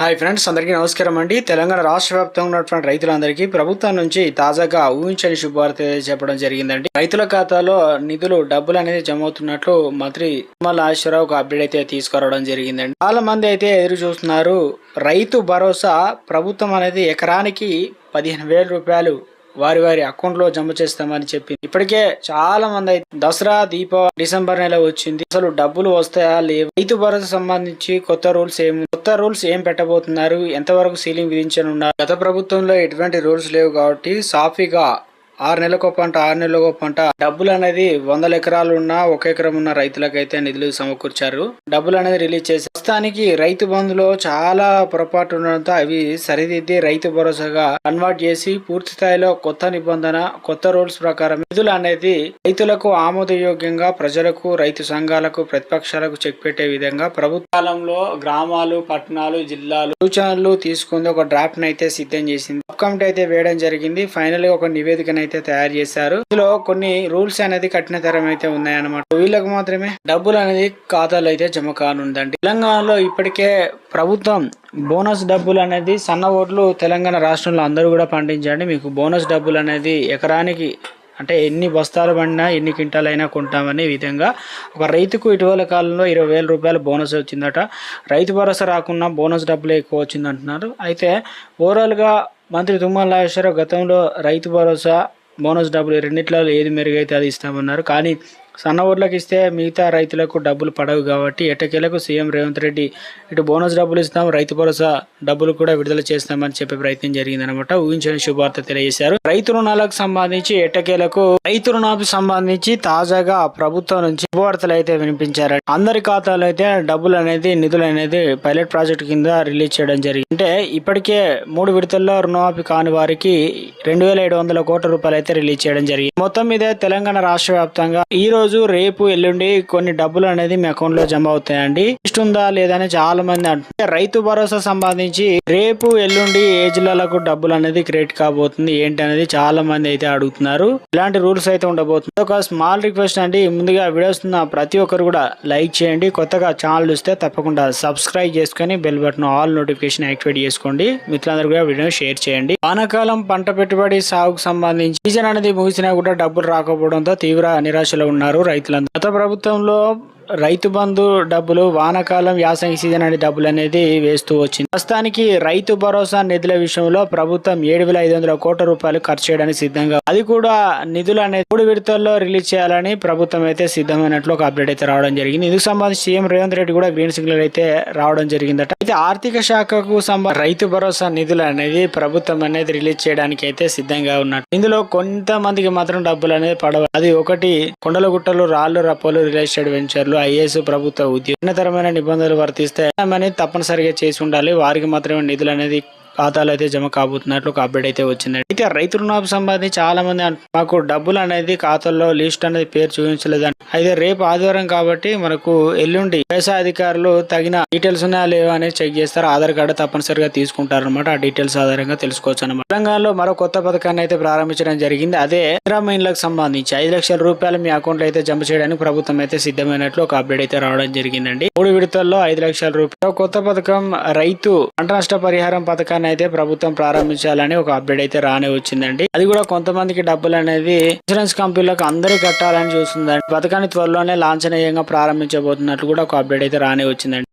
Hi friends అందరికీ నమస్కారం అండి. తెలంగాణ రాష్ట్ర వ్యాప్తంగా ఉన్నటువంటి రైతులందరికీ ప్రభుత్వం నుంచి తాజాగా ఊహించని శుభవార్త చెప్పడం జరిగిందండి. రైతుల ఖాతాలో నిధులు డబ్బులు అనేది జమ అవుతున్నట్లు మంత్రి తుమ్మల నాగేశ్వరరావు ఒక అప్డేట్ అయితే తీసుకురావడం జరిగిందండి. చాలా మంది అయితే ఎదురు చూస్తున్నారు రైతు భరోసా ప్రభుత్వం అనేది ఎకరానికి పదిహేను వేల రూపాయలు వారి వారి అకౌంట్లో జమ చేస్తామని చెప్పి ఇప్పటికే చాలా మంది అయితే దసరా దీపావళి డిసెంబర్ నెల వచ్చింది. అసలు డబ్బులు వస్తాయా లేవు? రైతు భరోసా సంబంధించి కొత్త రూల్స్ ఏం కొత్త రూల్స్ ఏం పెట్టబోతున్నారు? ఎంతవరకు సీలింగ్ విధించనున్నారు? గత ప్రభుత్వంలో ఎటువంటి రూల్స్ లేవు కాబట్టి సాఫీగా ఆరు నెలలకు పంట ఆరు నెలలకు పంట డబ్బులు అనేది వందల ఎకరాలు ఉన్న ఒక ఎకరం ఉన్న రైతులకైతే నిధులు సమకూర్చారు. డబ్బులు అనేది రిలీజ్ చేసి ప్రస్తుతానికి రైతు బంధులో చాలా పొరపాటు ఉండడంతో అవి సరిదిద్ది రైతు భరోసాగా కన్వర్ట్ చేసి పూర్తి స్థాయిలో కొత్త నిబంధన కొత్త రూల్స్ ప్రకారం నిధులు అనేది రైతులకు ఆమోదయోగ్యంగా ప్రజలకు రైతు సంఘాలకు ప్రతిపక్షాలకు చెక్ పెట్టే విధంగా ప్రభుత్వాలంలో గ్రామాలు పట్టణాలు జిల్లాలు సూచనలు తీసుకుంది. ఒక డ్రాఫ్ట్ అయితే సిద్ధం చేసింది. కమిటీ అయితే వేయడం జరిగింది. ఫైనల్గా ఒక నివేదికను అయితే తయారు చేశారు. ఇందులో కొన్ని రూల్స్ అనేది కఠినతరం అయితే ఉన్నాయన్నమాట. వీళ్ళకు మాత్రమే డబ్బులు అనేది ఖాతాలో అయితే జమ కానుందండి. తెలంగాణలో ఇప్పటికే ప్రభుత్వం బోనస్ డబ్బులు అనేది సన్న ఓట్లు తెలంగాణ రాష్ట్రంలో అందరూ కూడా పండించండి. మీకు బోనస్ డబ్బులు అనేది ఎకరానికి అంటే ఎన్ని బస్తాలు పడినా ఎన్ని క్వింటాలు అయినా కొంటామనే విధంగా ఒక రైతుకు ఇటీవల కాలంలో ఇరవై వేల రూపాయల బోనస్ వచ్చిందట. రైతు భరోసా రాకున్నా బోనస్ డబ్బులు ఎక్కువ వచ్చిందంటున్నారు. అయితే ఓవరాల్గా మంత్రి తుమ్మల నాగేశ్వరరావు గతంలో రైతు భరోసా బోనస్ డబ్బులు రెండిట్లలో ఏది మెరుగైతే అది ఇస్తామన్నారు. కానీ సన్న ఓట్లకు ఇస్తే మిగతా రైతులకు డబ్బులు పడవు కాబట్టి ఎట్టకేలకు సీఎం రేవంత్ రెడ్డి ఇటు బోనస్ డబ్బులు ఇస్తాం రైతు భరోసా డబ్బులు కూడా విడుదల చేస్తామని చెప్పే ప్రయత్నం జరిగిందనమాట ఊహించని శుభార్త తెలియజేశారు. రైతు రుణాలకు సంబంధించి ఎట్టకేలకు రైతు రుణాలకు సంబంధించి తాజాగా ప్రభుత్వం నుంచి శుభవార్తలు అయితే వినిపించారు. అందరి ఖాతాలో అయితే డబ్బులు అనేది నిధులు అనేది పైలట్ ప్రాజెక్ట్ కింద రిలీజ్ చేయడం జరిగింది. అంటే ఇప్పటికే మూడు విడతల్లో రుణమాఫీ కాని వారికి రెండు వేల ఏడు వందల కోట్ల రూపాయలు అయితే రిలీజ్ చేయడం జరిగింది. మొత్తం మీద తెలంగాణ రాష్ట్ర వ్యాప్తంగా ఈ రోజు రేపు ఎల్లుండి కొన్ని డబ్బులు అనేది మీ అకౌంట్లో జమ అవుతాయండి. లిస్ట్ ఉందా లేదా అని చాలా మంది అంటే రైతు భరోసా సంబంధించి రేపు ఎల్లుండి ఏ జిల్లాలకు డబ్బులు అనేది క్రియేట్ కాబోతుంది. ఏంటి అనేది చాలా మంది అయితే అడుగుతున్నారు. ఇలాంటి రూల్స్ అయితే ఉండబోతుంది. ఒక స్మాల్ రిక్వెస్ట్ అండి. ముందుగా వీడియోస్ ఉన్న ప్రతి ఒక్కరు కూడా లైక్ చేయండి. కొత్తగా ఛానల్ చూస్తే తప్పకుండా సబ్స్క్రైబ్ చేసుకొని bell button all notification activate చేసుకోండి. మిత్రులందరూ కూడా వీడియో షేర్ చేయండి. వానాకాలం పంట పెట్టుబడి సాగుకు సంబంధించి సీజన్ అనేది ముగిసినా కూడా డబ్బులు రాకపోవడంతో తీవ్ర నిరాశలో ఉన్నారు. రైతులందరూ. గత ప్రభుత్వంలో రైతు బంధు డబ్బులు వానాకాలం యాసంగి సీజన్ అనే డబ్బులు అనేది వేస్తూ వచ్చింది. ప్రస్తుతానికి రైతు భరోసా నిధుల విషయంలో ప్రభుత్వం ఏడు వేల ఐదు వందల కోట్ల రూపాయలు ఖర్చు చేయడానికి సిద్ధంగా అది కూడా నిధులు అనేది మూడు విడతల్లో రిలీజ్ చేయాలని ప్రభుత్వం అయితే సిద్ధమైనట్లు ఒక అప్డేట్ అయితే రావడం జరిగింది. ఇందుకు సంబంధించి సీఎం రేవంత్ రెడ్డి కూడా గ్రీన్ సిగ్నల్ అయితే రావడం జరిగిందట. అయితే ఆర్థిక శాఖకు సంబంధ రైతు భరోసా నిధులు అనేది ప్రభుత్వం అనేది రిలీజ్ చేయడానికి అయితే సిద్ధంగా ఉన్నట్టు. ఇందులో కొంతమందికి మాత్రం డబ్బులు అనేది పడవ అది ఒకటి కొండల గుట్టలు రాళ్ళు రప్పలు రియల్ ఎస్టేట్ వెంచర్లు ఐఏఎస్ ప్రభుత్వ ఉద్యోగ నిబంధనలు వర్తిస్తే అనేది తప్పనిసరిగా చేసి ఉండాలి. వారికి మాత్రమే నిధులు అనేది ఖాతాలో అయితే జమ కాబోతున్నట్లు ఒక అప్డేట్ అయితే వచ్చింది. అయితే రైతు రుణాలకు సంబంధించి చాలా మంది మాకు డబ్బులు అనేది ఖాతాలో లిస్ట్ అనేది పేరు చూపించలేదు అయితే రేపు ఆదివారం కాబట్టి మనకు ఎల్లుండి వ్యవసాయ అధికారులు తగిన డీటెయిల్స్ ఉన్నాయా లేవా అనేది చెక్ చేస్తారు. ఆధార్ కార్డు తప్పనిసరిగా తీసుకుంటారు అనమాట ఆ డీటెయిల్స్ ఆధారంగా తెలుసుకోవచ్చు అనమాట తెలంగాణలో మరో కొత్త పథకాన్ని అయితే ప్రారంభించడం జరిగింది. అదే ఇందిరామైన్లకు సంబంధించి ఐదు లక్షల రూపాయలు మీ అకౌంట్లో అయితే జమ చేయడానికి ప్రభుత్వం అయితే సిద్ధమైనట్లు ఒక అప్డేట్ అయితే రావడం జరిగిందండి. మూడు విడతల్లో ఐదు లక్షల రూపాయలు. కొత్త పథకం రైతు పంట నష్ట పరిహారం పథకాన్ని అయితే ప్రభుత్వం ప్రారంభించాలని ఒక అప్డేట్ అయితే రానే వచ్చిందండి. అది కూడా కొంతమందికి డబ్బులు అనేది ఇన్సూరెన్స్ కంపెనీలకు అందరికి కట్టాలని చూస్తుందండి. పథకాన్ని త్వరలోనే లాంఛనీయంగా ప్రారంభించబోతున్నట్లు కూడా ఒక అప్డేట్ అయితే రానే వచ్చిందండి.